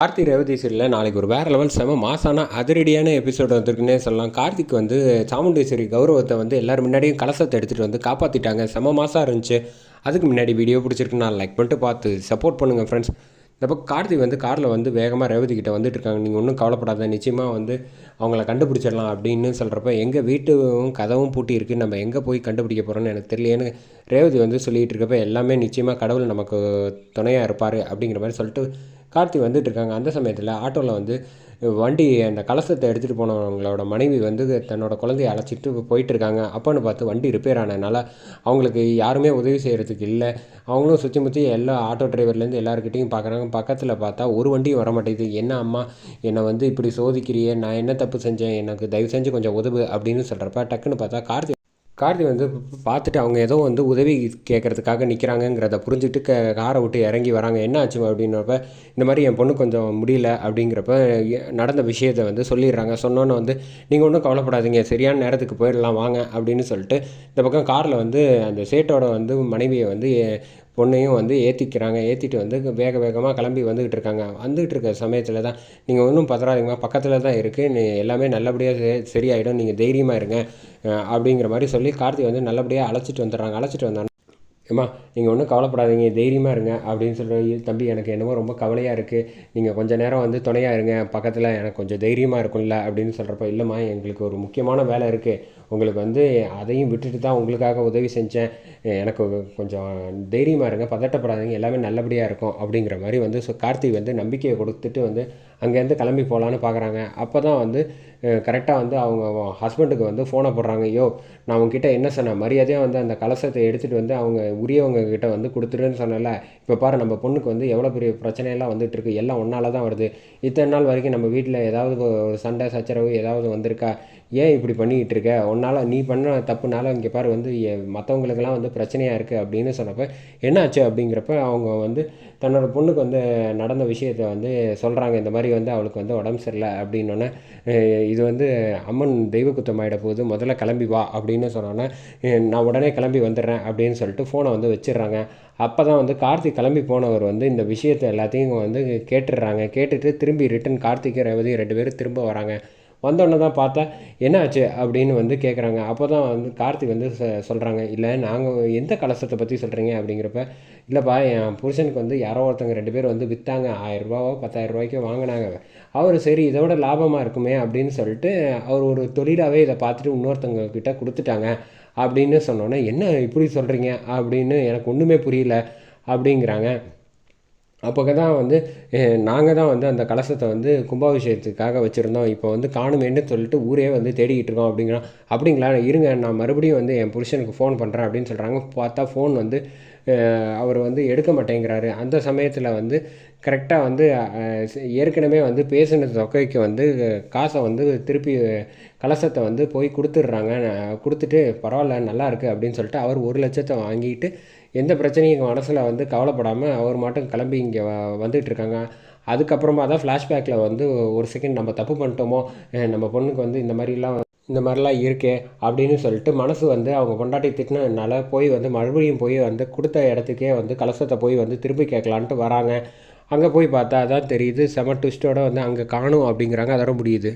கார்த்தி ரேவதி சீரியலில் நாளைக்கு ஒரு வேறு லெவல் செம மாசான அதிரடியான எபிசோடு வந்திருக்குன்னே சொல்லலாம். கார்த்திக் வந்து சாமுண்டேஸ்வரி கௌரவத்தை வந்து எல்லோரும் முன்னாடியும் கலசத்தை எடுத்துகிட்டு வந்து காப்பாற்றிட்டாங்க செம மாசாக இருந்துச்சு. அதுக்கு முன்னாடி வீடியோ பிடிச்சிருக்குன்னு நான் லைக் பண்ணிட்டு பார்த்து சப்போர்ட் பண்ணுங்கள் ஃப்ரெண்ட்ஸ் இந்த பக்கம் கார்த்திக் வந்து காரில் வந்து வேகமாக ரேவதி கிட்ட வந்துட்டு இருக்காங்க. நீங்கள் ஒன்றும் கவலைப்படாத நிச்சயமாக வந்து அவங்கள கண்டுபிடிச்சிடலாம் அப்படின்னு சொல்கிறப்ப எங்கள் வீட்டும் கதவும் பூட்டி இருக்குது நம்ம எங்கே போய் கண்டுபிடிக்க போகிறோன்னு எனக்கு தெரியலேன்னு ரேவதி வந்து சொல்லிகிட்டு இருக்கப்ப எல்லாமே நிச்சயமாக கடவுள் நமக்கு துணையாக இருப்பார் அப்படிங்கிற மாதிரி சொல்லிட்டு கார்த்தி வந்துட்டுருக்காங்க அந்த சமயத்தில் ஆட்டோவில் வந்து வண்டி அந்த கலசத்தை எடுத்துகிட்டு போனவங்களோட மனைவி வந்து தன்னோட குழந்தைய அழைச்சிட்டு போயிட்டுருக்காங்க அப்போன்னு பார்த்து வண்டி ரிப்பேர் ஆனதுனால அவங்களுக்கு யாருமே உதவி செய்கிறதுக்கு இல்லை. அவங்களும் சுற்றி முற்றி எல்லா ஆட்டோ டிரைவர்லேருந்து எல்லாருக்கிட்டையும் பார்க்குறாங்க பக்கத்தில் பார்த்தா ஒரு வண்டியும் வர மாட்டேங்குது என்ன அம்மா என்னை வந்து இப்படி சோதிக்கிறியே? நான் என்ன தப்பு செஞ்சேன்? எனக்கு தயவு செஞ்சு கொஞ்சம் உதவு அப்படின்னு சொல்கிறப்ப டக்குன்னு பார்த்தா கார்த்தி கார்த்தி வந்து பார்த்துட்டு அவங்க ஏதோ வந்து உதவி கேட்குறதுக்காக நிற்கிறாங்கங்கிறத புரிஞ்சுட்டு க காரை விட்டு இறங்கி வராங்க. என்ன ஆச்சு அப்படின்றப்ப இந்த மாதிரி என் பொண்ணு கொஞ்சம் முடியல அப்படிங்கிறப்ப நடந்த விஷயத்தை வந்து சொல்லிடுறாங்க. சொன்னோன்னே வந்து நீங்கள் ஒன்றும் கவலைப்படாதீங்க. சரியான நேரத்துக்கு போயிடலாம் வாங்க. அப்படின்னு சொல்லிட்டு இந்த பக்கம் காரில் வந்து அந்த சேட்டோட வந்து மனைவியை வந்து பொண்ணையும் வந்து ஏற்றிக்கிறாங்க ஏற்றிட்டு வந்து வேக வேகமாக கிளம்பி வந்துக்கிட்டு இருக்காங்க. வந்துகிட்டு இருக்க சமயத்தில் தான் நீங்கள் ஒன்றும் பதறாதீங்கம்மா. பக்கத்தில் தான் இருக்குது நீ எல்லாமே நல்லபடியாக சரியாயிடும். நீங்கள் தைரியமாக இருங்க. அப்படிங்கிற மாதிரி சொல்லி கார்த்தி வந்து நல்லபடியாக அழைச்சிட்டு வந்துடுறாங்க. அழைச்சிட்டு வந்தாங்க ஏம்மா நீங்கள் ஒன்றும் கவலைப்படாதீங்க தைரியமாக இருங்க அப்படின்னு சொல்லி தம்பி எனக்கு என்னமோ ரொம்ப கவலையாக இருக்குது நீங்கள் கொஞ்சம் நேரம் வந்து துணையாக இருங்க. பக்கத்தில் எனக்கு கொஞ்சம் தைரியமாக இருக்கும்ல அப்படின்னு சொல்கிறப்ப இல்லைம்மா எங்களுக்கு ஒரு முக்கியமான வேலை இருக்குது உங்களுக்கு வந்து அதையும் விட்டுட்டு தான் உங்களுக்காக உதவி செஞ்சேன். எனக்கு கொஞ்சம் தைரியமாக இருங்க பதட்டப்படாதீங்க. எல்லாமே நல்லபடியாக இருக்கும் அப்படிங்கிற மாதிரி வந்து கார்த்திக் வந்து நம்பிக்கையை கொடுத்துட்டு வந்து அங்கேருந்து கிளம்பி போகலான்னு பார்க்குறாங்க. அப்போ தான் வந்து கரெக்டாக வந்து அவங்க ஹஸ்பண்டுக்கு வந்து ஃபோனை போடுறாங்க. ஐயோ நான் உங்ககிட்ட என்ன சொன்னேன்? மரியாதையாக வந்து அந்த கலசத்தை எடுத்துகிட்டு வந்து அவங்க உரியவங்க கிட்ட வந்து கொடுத்துருன்னு சொன்னல இப்போ பாரு நம்ம பொண்ணுக்கு வந்து எவ்வளோ பெரிய பிரச்சனையெல்லாம் வந்துட்டு இருக்கு. எல்லாம் ஒன்றால் தான் வருது. இத்தனை நாள் வரைக்கும் நம்ம வீட்டில் ஏதாவது ஒரு சண்டை சச்சரவு ஏதாவது வந்திருக்கா? ஏன் இப்படி பண்ணிக்கிட்டு இருக்க? உன்னால் நீ பண்ண தப்புனால இங்கே பாரு வந்து மற்றவங்களுக்கெல்லாம் வந்து பிரச்சனையாக இருக்குது அப்படின்னு சொன்னப்போ என்னாச்சு? அப்படிங்கிறப்ப அவங்க வந்து தன்னோட பொண்ணுக்கு வந்து நடந்த விஷயத்த வந்து சொல்கிறாங்க இந்த மாதிரி வந்து அவளுக்கு வந்து உடம்பு சரியில்லை அப்படின்னோடனே இது வந்து அம்மன் தெய்வ குத்தம் ஆகிட போகுது முதல்ல கிளம்பி வா அப்படின்னு சொன்னோன்னே நான் உடனே கிளம்பி வந்துடுறேன் அப்படின்னு சொல்லிட்டு ஃபோனை வந்து வச்சிடுறாங்க. அப்போ தான் வந்து கார்த்திக் கிளம்பி போனவர் வந்து இந்த விஷயத்தை எல்லாத்தையும் வந்து கேட்டுடுறாங்க. கேட்டுட்டு திரும்பி ரிட்டன் கார்த்திக் ரேவதி ரெண்டு பேரும் திரும்ப வராங்க. வந்தோடனே தான் பார்த்தா என்ன ஆச்சு அப்படின்னு வந்து கேட்குறாங்க அப்போ தான் வந்து கார்த்திக் வந்து சொல்கிறாங்க இல்லை நாங்கள் எந்த கலசத்தை பற்றி சொல்கிறீங்க அப்படிங்கிறப்ப இல்லைப்பா என் புருஷனுக்கு வந்து யாரோ ஒருத்தவங்க ரெண்டு பேர் வந்து விற்றாங்க ஆயிரரூபாவோ பத்தாயிரரூபாய்க்கோ வாங்கினாங்க. அவர் சரி இதோட லாபமாக இருக்குமே? அப்படின்னு சொல்லிட்டு அவர் ஒரு தொழிலாகவே இதை பார்த்துட்டு இன்னொருத்தவங்க கிட்ட கொடுத்துட்டாங்க. அப்படின்னு சொன்னோன்னே என்ன இப்படி சொல்கிறீங்க அப்படின்னு எனக்கு ஒன்றுமே புரியல அப்படிங்கிறாங்க. அப்போ தான் வந்து நாங்கள் தான் வந்து அந்த கலசத்தை வந்து கும்பாபிஷேகத்துக்காக வச்சுருந்தோம். இப்போ வந்து காணுமேன்னு சொல்லிட்டு ஊரே வந்து தேடிக்கிட்டு இருக்கோம் அப்படிங்கிறான் அப்படிங்களா? இருங்க நான் மறுபடியும் வந்து என் புருஷனுக்கு ஃபோன் பண்ணுறேன் அப்படின்னு சொல்கிறாங்க பார்த்தா ஃபோன் வந்து அவர் வந்து எடுக்க மாட்டேங்கிறாரு. அந்த சமயத்தில் வந்து கரெக்டாக வந்து ஏற்கனவே வந்து பேசின தொகைக்கு வந்து காசை வந்து திருப்பி கலசத்தை வந்து போய் கொடுத்துட்றாங்க. கொடுத்துட்டு பரவாயில்ல நல்லா இருக்குது அப்படின்னு சொல்லிட்டு அவர் ஒரு லட்சத்தை வாங்கிட்டு எந்த பிரச்சனையும் மனசில் வந்து கவலைப்படாமல் அவர் மட்டும் கிளம்பி இங்கே வந்துகிட்டு இருக்காங்க. அதுக்கப்புறமா தான் ஃப்ளாஷ்பேக்கில் வந்து ஒரு செகண்ட் நம்ம தப்பு பண்ணிட்டோமோ நம்ம பொண்ணுக்கு வந்து இந்த மாதிரிலாம் இந்த மாதிரிலாம் இருக்கே அப்படின்னு சொல்லிட்டு மனசு வந்து அவங்க பொண்டாட்டி திட்டினதுனால போய் வந்து மறுபடியும் போய் வந்து கொடுத்த இடத்துக்கே வந்து கலசத்தை போய் வந்து திருப்பி கேட்கலான்ட்டு வராங்க. அங்கே போய் பார்த்தா தான் தெரியுது. செம ட்விஸ்ட்டோட வந்து அங்கே காணும் அப்படிங்கிறாங்க. அதோட முடியுது.